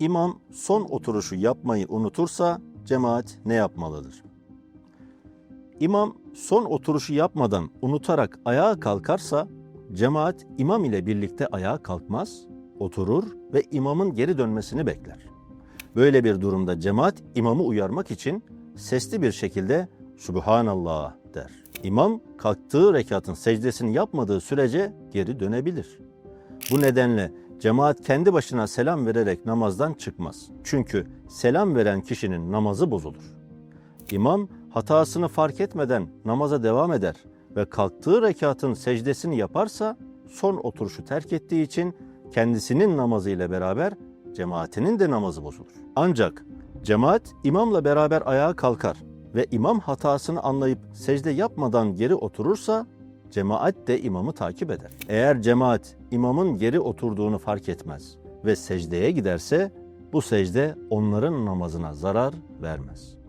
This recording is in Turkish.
İmam son oturuşu yapmayı unutursa cemaat ne yapmalıdır? İmam son oturuşu yapmadan unutarak ayağa kalkarsa cemaat imam ile birlikte ayağa kalkmaz, oturur ve imamın geri dönmesini bekler. Böyle bir durumda cemaat imamı uyarmak için sesli bir şekilde Subhanallah der. İmam kalktığı rekatın secdesini yapmadığı sürece geri dönebilir. Bu nedenle cemaat kendi başına selam vererek namazdan çıkmaz. Çünkü selam veren kişinin namazı bozulur. İmam hatasını fark etmeden namaza devam eder ve kalktığı rekatın secdesini yaparsa son oturuşu terk ettiği için kendisinin namazı ile beraber cemaatinin de namazı bozulur. Ancak cemaat imamla beraber ayağa kalkar ve imam hatasını anlayıp secde yapmadan geri oturursa cemaat de imamı takip eder. Eğer cemaat imamın geri oturduğunu fark etmez ve secdeye giderse bu secde onların namazına zarar vermez.